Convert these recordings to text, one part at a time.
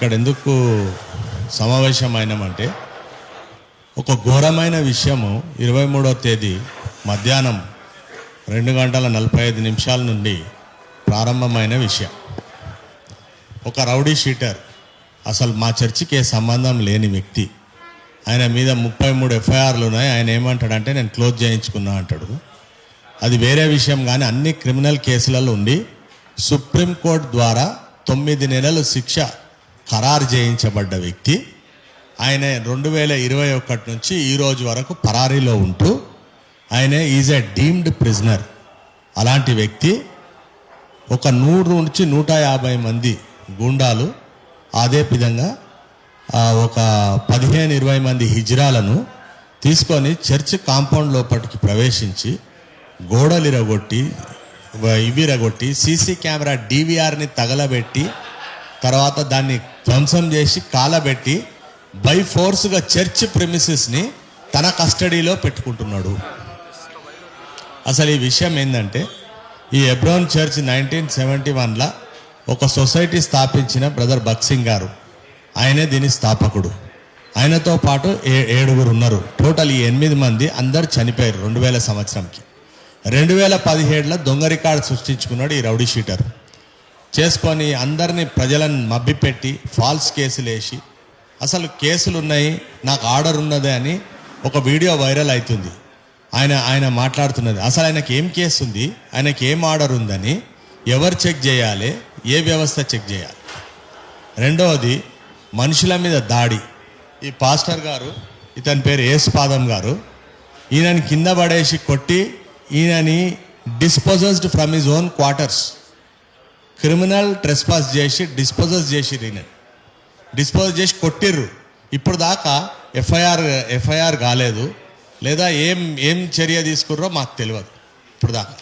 ఇక్కడ ఎందుకు సమావేశమైనామంటే ఒక ఘోరమైన విషయము ఇరవై మూడవ తేదీ మధ్యాహ్నం రెండు గంటల నలభై ఐదు నిమిషాల నుండి ప్రారంభమైన విషయం. ఒక రౌడీ షీటర్ అసలు మా చర్చికి ఏ సంబంధం లేని వ్యక్తి. ఆయన మీద ముప్పై మూడు ఎఫ్ఐఆర్లు ఉన్నాయి ఆయన ఏమంటాడంటే నేను క్లోజ్ చేయించుకున్నా అంటాడు. అది వేరే విషయం కానీ అన్ని క్రిమినల్ కేసులలో ఉండి సుప్రీంకోర్టు ద్వారా తొమ్మిది నెలలు శిక్ష ఖరారు చేయించబడ్డ వ్యక్తి. ఆయన రెండు వేల ఇరవై ఒకటి నుంచి ఈ రోజు వరకు పరారీలో ఉంటూ ఆయన ఈజ్ ఎ డీమ్డ్ ప్రిజనర్. అలాంటి వ్యక్తి ఒక నూరు నుంచి నూట యాభై మంది గూండాలు అదే విధంగా ఒక పదిహేను ఇరవై మంది హిజ్రాలను తీసుకొని చర్చ్ కాంపౌండ్ లోపలికి ప్రవేశించి గోడలు ఇరగొట్టి ఇవి ఇరగొట్టి సీసీ కెమెరా డీవీఆర్ని తగలబెట్టి తర్వాత దాన్ని ధ్వంసం చేసి కాలబెట్టి బై ఫోర్స్గా చర్చ్ ప్రెమిసెస్ని తన కస్టడీలో పెట్టుకుంటున్నాడు. అసలు ఈ విషయం ఏంటంటే ఈ ఎబ్రోన్ చర్చ్ నైన్టీన్ సెవెంటీ వన్లో ఒక సొసైటీ స్థాపించిన బ్రదర్ బక్సింగ్ గారు. ఆయనే దీని స్థాపకుడు. ఆయనతో పాటు ఏ ఏడుగురు ఉన్నారు. టోటల్ ఈ ఎనిమిది మంది అందరు చనిపోయారు రెండు వేల సంవత్సరంకి. రెండు వేల పదిహేడులో దొంగ రికార్డు సృష్టించుకున్నాడు ఈ రౌడీ షీటర్. చేసుకొని అందరినీ ప్రజలను మభ్యపెట్టి ఫాల్స్ కేసులు వేసి అసలు కేసులు ఉన్నాయి నాకు ఆర్డర్ ఉన్నదే అని ఒక వీడియో వైరల్ అవుతుంది. ఆయన ఆయన మాట్లాడుతున్నది. అసలు ఆయనకి ఏం కేసు ఉంది ఆయనకి ఏం ఆర్డర్ ఉందని ఎవరు చెక్ చేయాలి? ఏ వ్యవస్థ చెక్ చేయాలి? రెండవది మనుషుల మీద దాడి. ఈ పాస్టర్ గారు ఇతని పేరు ఏసుపాదం గారు ఈయనని కింద పడేసి కొట్టి ఈయనని dispossessed from his own quarters. Criminal trespass చేసి డిస్పోజస్ చేసి ఈయన డిస్పోజ్ చేసి కొట్టిర్రు. ఇప్పుడు దాకా ఎఫ్ఐఆర్ ఎఫ్ఐఆర్ కాలేదు. లేదా ఏం ఏం చర్య తీసుకుర్రో మాకు తెలియదు. ఇప్పుడు దాకా.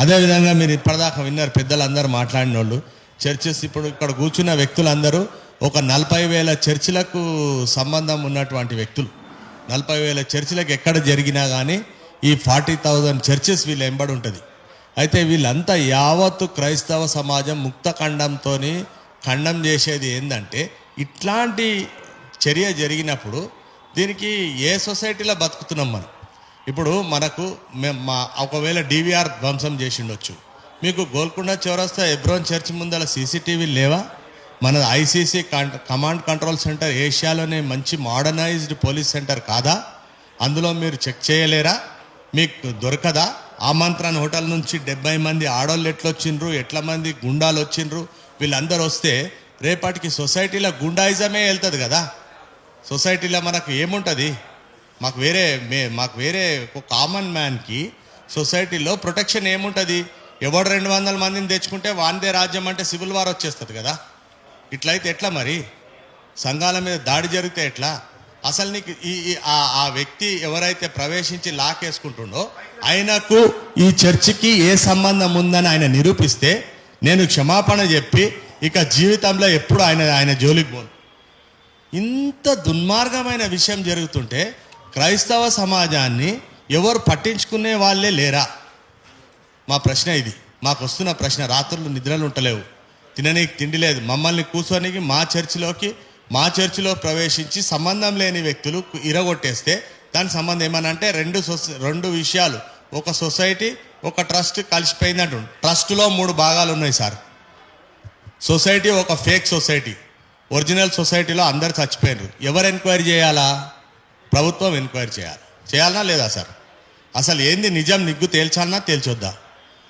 అదేవిధంగా మీరు ఇప్పటిదాకా విన్నారు పెద్దలందరూ మాట్లాడిన వాళ్ళు చర్చెస్ ఇప్పుడు ఇక్కడ కూర్చున్న వ్యక్తులందరూ ఒక నలభై వేల చర్చిలకు సంబంధం ఉన్నటువంటి వ్యక్తులు. నలభై వేల చర్చిలకు ఎక్కడ జరిగినా కానీ ఈ ఫార్టీ థౌజండ్ చర్చెస్ వీళ్ళు ఎంబడి ఉంటుంది. అయితే వీళ్ళంతా యావత్తు క్రైస్తవ సమాజం ముక్త ఖండంతో ఖండం చేసేది ఏంటంటే ఇట్లాంటి చర్య జరిగినప్పుడు దీనికి ఏ సొసైటీలో బతుకుతున్నాం మనం? ఇప్పుడు మనకు మేము మా ఒకవేళ డివిఆర్ ధ్వంసం చేసి ఉండొచ్చు మీకు గోల్కొండ చౌరస్తా ఎబ్రోన్ చర్చ్ ముందల సీసీటీవీ లేవా? మన ఐసీసీ కమాండ్ కంట్రోల్ సెంటర్ ఏషియాలోనే మంచి మోడర్నైజ్డ్ పోలీస్ సెంటర్ కాదా? అందులో మీరు చెక్ చేయలేరా? మీకు దొరకదా? ఆమంత్రణ హోటల్ నుంచి డెబ్బై మంది ఆడోళ్ళు ఎట్లా వచ్చిండ్రు ఎట్ల మంది గుండాలు వచ్చిండ్రు వీళ్ళందరూ వస్తే రేపటికి సొసైటీలో గుండాయిజమే వెళ్తుంది కదా. సొసైటీలో మనకు ఏముంటుంది? మాకు వేరే మే మాకు వేరే ఒక కామన్ మ్యాన్కి సొసైటీలో ప్రొటెక్షన్ ఏముంటుంది? ఎవడు రెండు వందల మందిని తెచ్చుకుంటే వాందే రాజ్యం అంటే సివిల్ వార్ వచ్చేస్తుంది కదా. ఇట్లయితే ఎట్లా మరి? సంఘాల మీద దాడి జరిగితే ఎట్లా? అసలు నీకు ఈ ఆ ఆ వ్యక్తి ఎవరైతే ప్రవేశించి లాకేసుకుంటుండో ఆయనకు ఈ చర్చికి ఏ సంబంధం ఉందని ఆయన నిరూపిస్తే నేను క్షమాపణ చెప్పి ఇక జీవితంలో ఎప్పుడు ఆయన ఆయన జోలికి పోను. ఇంత దుర్మార్గమైన విషయం జరుగుతుంటే క్రైస్తవ సమాజాన్ని ఎవరు పట్టించుకునే వాళ్ళే లేరా? మా ప్రశ్న ఇది. మాకు వస్తున్న ప్రశ్న రాత్రులు నిద్రలు ఉంటలేవు. తిననీకి తిండి లేదు. మమ్మల్ని కూర్చోనికి మా చర్చిలోకి మా చర్చిలో ప్రవేశించి సంబంధం లేని వ్యక్తులు ఇరగొట్టేస్తే దాని సంబంధం ఏమని అంటే రెండు సొసై రెండు విషయాలు. ఒక సొసైటీ ఒక ట్రస్ట్ కలిసిపోయిందంటు. ట్రస్ట్లో మూడు భాగాలు ఉన్నాయి సార్. సొసైటీ ఒక ఫేక్ సొసైటీ. ఒరిజినల్ సొసైటీలో అందరు చచ్చిపోయినారు ఎవరు ఎంక్వైరీ చేయాలా? ప్రభుత్వం ఎంక్వైరీ చేయాలి? చేయాలనా లేదా సార్? అసలు ఏంది నిజం నిగ్గు తేల్చాలన్నా తేల్చొద్దా?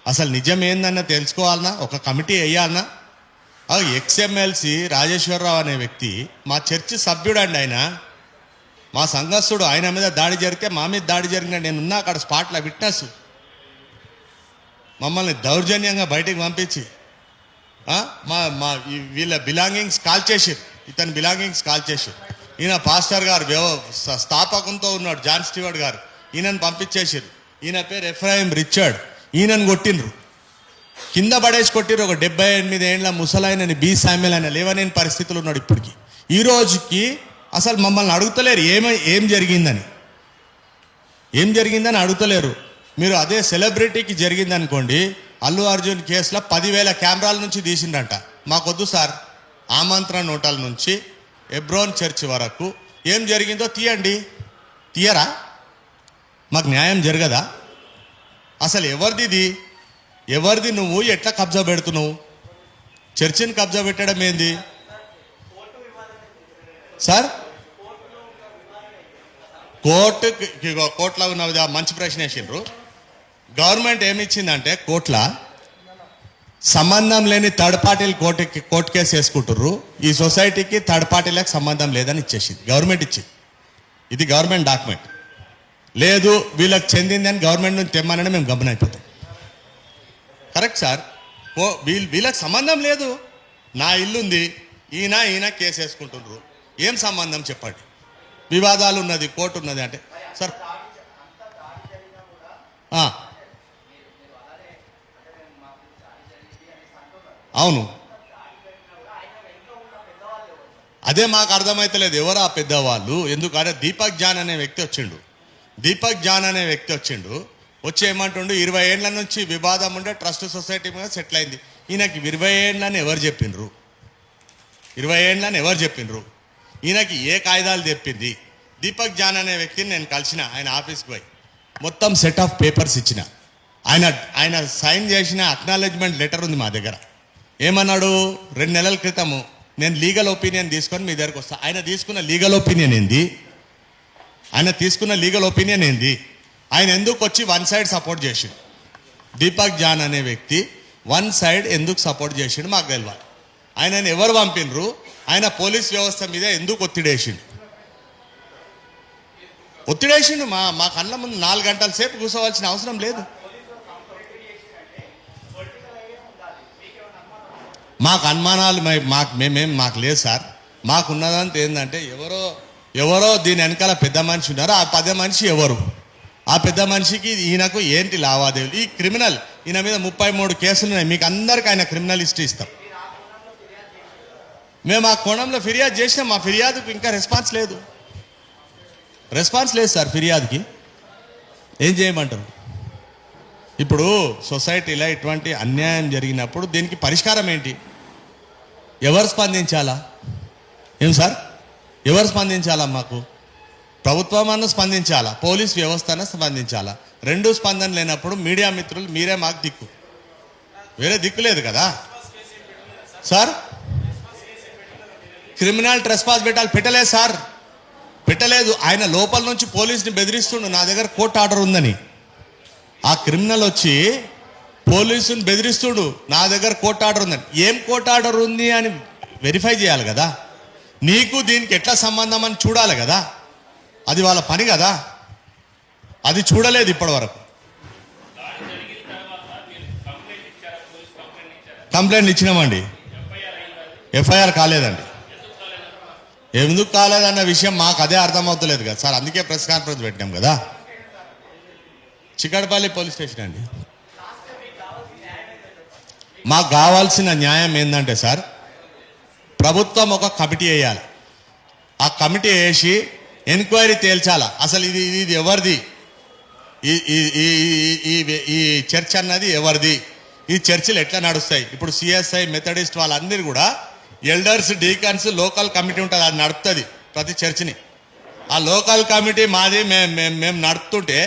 అసలు నిజం ఏందన్నా తెలుసుకోవాలన్నా ఒక కమిటీ వేయాలన్నా ఎక్స్ఎంఎల్సి రాజేశ్వరరావు అనే వ్యక్తి మా చర్చి సభ్యుడు అండి ఆయన. మా సంఘస్థుడు ఆయన మీద దాడి జరిగితే మా మీద దాడి జరిగిన నేనున్నా అక్కడ స్పాట్లో విట్నెస్. మమ్మల్ని దౌర్జన్యంగా బయటికి పంపించి మా మా వీళ్ళ బిలాంగింగ్స్ కాల్ చేసి ఇతని బిలాంగింగ్స్ కాల్ చేసి ఈయన పాస్టర్ గారు వ్యవ స్థాపకంతో ఉన్నాడు జాన్ స్టీవర్డ్ గారు. ఈయనను పంపించేసారు ఈయన పేరు ఎఫ్రాయిం రిచర్డ్ ఈయనను కొట్టిండ్రు. కింద పడేసి కొట్టిర్రు ఒక డెబ్బై ఎనిమిది ఏండ్ల ముసలాయనని బి శామ్యుల్ ఆయన లేవలేని పరిస్థితులు ఉన్నాడు ఇప్పటికి. ఈ రోజుకి అసలు మమ్మల్ని అడుగుతలేరు ఏమై ఏం జరిగిందని. ఏం జరిగిందని అడుగుతలేరు. మీరు అదే సెలబ్రిటీకి జరిగిందనుకోండి అల్లు అర్జున్ కేసులో పదివేల కెమెరాల నుంచి తీసిండంట మాకొద్దు సార్ ఆమంత్రణ నోటాల నుంచి ఎబ్రోన్ చర్చ్ వరకు. ఏం జరిగిందో తీయండి. తీయరా? మాకు న్యాయం జరగదా? అసలు ఎవరిది ఇది? ఎవరిది నువ్వు? ఎట్లా కబ్జా పెడుతున్నావు? చర్చిని కబ్జా పెట్టడం ఏంది? సార్? కోర్టు కోర్టులో ఉన్న మంచి ప్రశ్న వేసిండ్రు. గవర్నమెంట్ ఏమి కోట్ల సంబంధం లేని థర్డ్ పార్టీలు కోర్టుకి కోర్టు కేసు వేసుకుంటుర్రు. ఈ సొసైటీకి థర్డ్ పార్టీలకు సంబంధం లేదని ఇచ్చేసింది. గవర్నమెంట్ ఇచ్చింది. ఇది గవర్నమెంట్ డాక్యుమెంట్. లేదు వీళ్ళకి చెందిందని గవర్నమెంట్ నుంచి తెమ్మనని మేము గమనైపోతాం. Correct sir. ఓ వీళ్ళు వీళ్ళకి సంబంధం లేదు. నా ఇల్లుంది. ఈయన ఈయన కేసు వేసుకుంటున్నారు ఏం సంబంధం చెప్పండి? వివాదాలు ఉన్నది కోర్టు ఉన్నది అంటే. సార్. అవును. అదే మాకు అర్థమైతలేదు. ఎవరు ఆ పెద్దవాళ్ళు? ఎందుకంటే దీపక్ జాన్ అనే వ్యక్తి వచ్చిండు. దీపక్ జాన్ అనే వ్యక్తి వచ్చిండు. వచ్చేయమంటుండు ఇరవై ఏళ్ళ నుంచి వివాదం ఉండే ట్రస్ట్ సొసైటీ మీద సెటిల్ అయింది. ఈయనకి ఇరవై ఏళ్ళని ఎవరు చెప్పిండ్రు? ఇరవై ఏళ్ళని ఎవరు చెప్పిండ్రు? ఈయనకి ఏ కాగితాలు చెప్పింది దీపక్ జాన్ అనే వ్యక్తిని నేను కలిసిన ఆయన ఆఫీస్కి పోయి మొత్తం సెట్ ఆఫ్ పేపర్స్ ఇచ్చిన. ఆయన ఆయన సైన్ చేసిన అక్నాలెడ్జ్మెంట్ లెటర్ ఉంది మా దగ్గర. ఏమన్నాడు? రెండు నెలల క్రితము నేను లీగల్ ఒపీనియన్ తీసుకొని మీ దగ్గరకు వస్తాను ఆయన తీసుకున్న లీగల్ ఒపీనియన్ ఏంది? ఆయన తీసుకున్న లీగల్ ఒపీనియన్ ఏంది? ఆయన ఎందుకు వచ్చి వన్ సైడ్ సపోర్ట్ చేసిండు? దీపక్ జాన్ అనే వ్యక్తి వన్ సైడ్ ఎందుకు సపోర్ట్ చేసిండు మాకు తెలియాలి ఆయన ఎవరు పంపినరు ఆయన పోలీస్ వ్యవస్థ మీద ఎందుకు ఒత్తిడేసిండు? ఒత్తిడేసిండు మా మా కళ్ళ ముందు నాలుగు గంటల సేపు కూర్చోవలసిన అవసరం లేదు. మాకు అనుమానాలు మాకు మేమేం మాకు లేదు సార్. మాకున్నదంతా ఏంటంటే ఎవరో ఎవరో దీని వెనకాల పెద్ద మనిషి ఉన్నారు. ఆ పెద్ద మనిషి ఎవరు? ఆ పెద్ద మనిషికి ఈయనకు ఏంటి లావాదేవీలు? ఈ క్రిమినల్ ఈయన మీద ముప్పై మూడు కేసులు ఉన్నాయి. మీకు అందరికి ఆయన క్రిమినల్ హిస్టరీ ఇస్తాం. మేము ఆ కోణంలో ఫిర్యాదు చేసినాం. మా ఫిర్యాదుకు ఇంకా రెస్పాన్స్ లేదు. రెస్పాన్స్ లేదు సార్ ఫిర్యాదుకి. ఏం చేయమంటారు? ఇప్పుడు సొసైటీలో ఇటువంటి అన్యాయం జరిగినప్పుడు దీనికి పరిష్కారం ఏంటి? ఎవరు స్పందించాలా? ఏం సార్? ఎవరు స్పందించాలా మాకు? ప్రభుత్వం అన్న స్పందించాలా? పోలీస్ వ్యవస్థ స్పందించాలా? రెండు స్పందన లేనప్పుడు మీడియా మిత్రులు మీరే మాకు దిక్కు. వేరే దిక్కు లేదు కదా? సార్? క్రిమినల్ ట్రెస్పాస్ పెట్టాలి. పెట్టలేదు సార్. పెట్టలేదు. ఆయన లోపల నుంచి పోలీస్ని బెదిరిస్తుండు. నా దగ్గర కోర్టు ఆర్డర్ ఉందని. ఆ క్రిమినల్ వచ్చి పోలీసుని బెదిరిస్తుడు. నా దగ్గర కోర్టు ఆర్డర్ ఉందని. ఏం కోర్టు ఆర్డర్ ఉంది అని వెరిఫై చేయాలి కదా? నీకు దీనికి ఎట్లా సంబంధం అని చూడాలి కదా? అది వాళ్ళ పని కదా. అది చూడలేదు ఇప్పటి వరకు కంప్లైంట్ ఇచ్చినామండి. ఎఫ్ఐఆర్ కాలేదండి. ఎందుకు కాలేదన్న విషయం మాకు అదే అర్థమవుతలేదు కదా. సార్ అందుకే ప్రెస్ కాన్ఫరెన్స్ పెట్టినాం కదా. చిక్కడపల్లి పోలీస్ స్టేషన్ అండి. మాకు కావాల్సిన న్యాయం ఏంటంటే సార్ ప్రభుత్వం ఒక కమిటీ వేయాలి. ఆ కమిటీ వేసి ఎంక్వైరీ తేల్చాలా? అసలు ఇది ఇది ఇది ఎవరిది? ఈ ఈ ఈ చర్చ్ అన్నది ఎవరిది? ఈ చర్చిలు ఎట్లా నడుస్తాయి? ఇప్పుడు సిఎస్ఐ మెథడిస్ట్ వాళ్ళందరూ కూడా ఎల్డర్స్ డీకన్స్ లోకల్ కమిటీ ఉంటుంది అది నడుపుతుంది ప్రతి చర్చిని. ఆ లోకల్ కమిటీ మాది మేము మేము మేము నడుపుతుంటే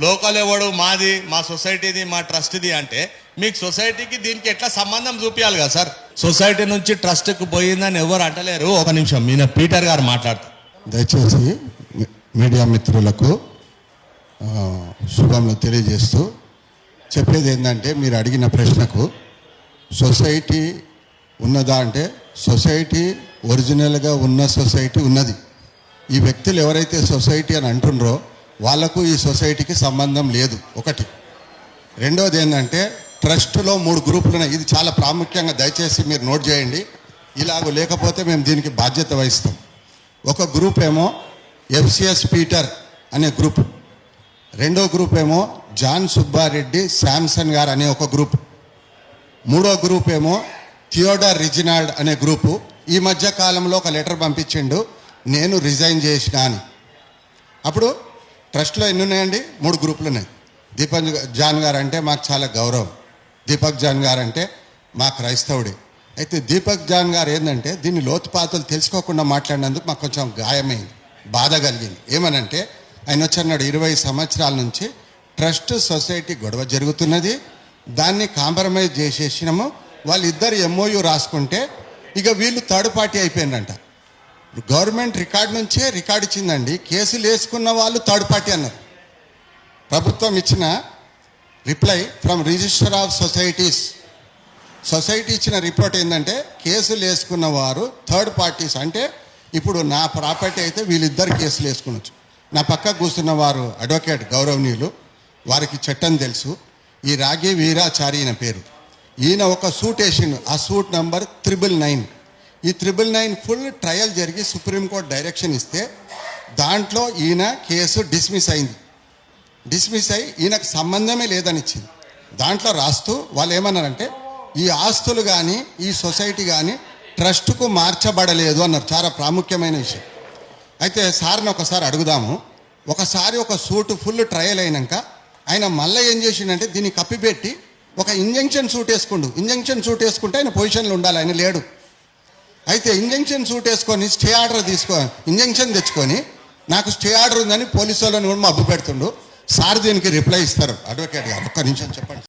లోకల్ ఎవడు? మాది మా సొసైటీది మా ట్రస్ట్ది అంటే మీకు సొసైటీకి దీనికి ఎట్లా సంబంధం చూపించాలి కదా సార్? సొసైటీ నుంచి ట్రస్ట్కి పోయిందని ఎవరు అంటలేరు. ఒక నిమిషం మీన పీటర్ గారు మాట్లాడుతారు. దయచేసి మీడియా మిత్రులకు ఆ, శుభములు తెలియజేస్తూ చెప్పేది ఏంటంటే మీరు అడిగిన ప్రశ్నకు సొసైటీ ఉన్నదా అంటే సొసైటీ ఒరిజినల్గా ఉన్న సొసైటీ ఉన్నది. ఈ వ్యక్తులు ఎవరైతే సొసైటీ అని అంటుండ్రో వాళ్ళకు ఈ సొసైటీకి సంబంధం లేదు. ఒకటి. రెండవది ఏంటంటే ట్రస్ట్లో మూడు గ్రూపులు ఉన్నాయి. ఇది చాలా ప్రాముఖ్యంగా దయచేసి మీరు నోట్ చేయండి. ఇలాగ లేకపోతే మేము దీనికి బాధ్యత వహిస్తాం. ఒక గ్రూప్ ఏమో ఎఫ్సిఎస్ పీటర్ అనే గ్రూప్ రెండో గ్రూప్ ఏమో జాన్ సుబ్బారెడ్డి శాంసన్ గారు అనే ఒక గ్రూప్ మూడో గ్రూప్ ఏమో థియోడర్ రిజినాల్డ్ అనే గ్రూపు ఈ మధ్య కాలంలో ఒక లెటర్ పంపించిండు నేను రిజైన్ చేసిన అని. అప్పుడు ట్రస్ట్లో ఎన్ని ఉన్నాయండి? మూడు గ్రూపులు ఉన్నాయి. దీపక్ జాన్ గారు అంటే మాకు చాలా గౌరవం. దీపక్ జాన్ గారు అంటే మా క్రైస్తవుడే. అయితే దీపక్ జాన్ గారు ఏంటంటే దీన్ని లోతుపాతలు తెలుసుకోకుండా మాట్లాడినందుకు మాకు కొంచెం గాయమైంది బాధ కలిగింది. ఏమనంటే ఆయన వచ్చన్నాడు ఇరవై సంవత్సరాల నుంచి ట్రస్ట్ సొసైటీ గొడవ జరుగుతున్నది. దాన్ని కాంప్రమైజ్ చేసేసినాము. వాళ్ళిద్దరు ఎంఓయూ రాసుకుంటే ఇక వీళ్ళు థర్డ్ పార్టీ అయిపోయిందంట. గవర్నమెంట్ రికార్డ్ నుంచే రికార్డ్ ఇచ్చిందండి. కేసులు వేసుకున్న వాళ్ళు థర్డ్ పార్టీ అన్నారు. ప్రభుత్వం ఇచ్చిన reply from register of societies. Society ఇచ్చిన రిపోర్ట్ ఏంటంటే కేసులు వేసుకున్న వారు థర్డ్ పార్టీస్ అంటే ఇప్పుడు నా ప్రాపర్టీ అయితే వీళ్ళిద్దరు కేసులు వేసుకునొచ్చు. నా పక్క కూర్చున్న వారు అడ్వకేట్ గౌరవనీయులు వారికి చట్టం తెలుసు. ఈ రాగి వీరాచారి ఈయన పేరు. ఈయన ఒక సూట్ వేసిండు. ఆ సూట్ నంబర్ త్రిబుల్ నైన్. ఈ త్రిబుల్ నైన్ ఫుల్ ట్రయల్ జరిగి సుప్రీంకోర్టు డైరెక్షన్ ఇస్తే దాంట్లో ఈయన కేసు డిస్మిస్ అయింది. డిస్మిస్ అయ్యి ఈయనకు సంబంధమే లేదని ఇచ్చింది దాంట్లో రాస్తూ వాళ్ళు ఏమన్నారంటే ఈ ఆస్తులు కానీ ఈ సొసైటీ కానీ ట్రస్ట్కు మార్చబడలేదు అన్నారు. చాలా ప్రాముఖ్యమైన విషయం. అయితే సార్ని ఒకసారి అడుగుదాము. ఒకసారి ఒక సూట్ ఫుల్ ట్రయల్ అయినాక ఆయన మళ్ళీ ఏం చేసిండంటే దీన్ని కప్పిపెట్టి ఒక ఇంజంక్షన్ సూట్ వేసుకుండు. ఇంజంక్షన్ సూట్ వేసుకుంటే ఆయన పొజిషన్లో ఉండాలి. ఆయన లేడు. అయితే ఇంజంక్షన్ సూట్ వేసుకొని స్టే ఆర్డర్ తీసుకో ఇంజంక్షన్ తెచ్చుకొని నాకు స్టే ఆర్డర్ ఉందని పోలీసు వాళ్ళని కూడా మబ్బు పెడుతుండు. సార్ దీనికి రిప్లై ఇస్తారు. అడ్వకేట్ గారు ఒక్క నిమిషం చెప్పండి.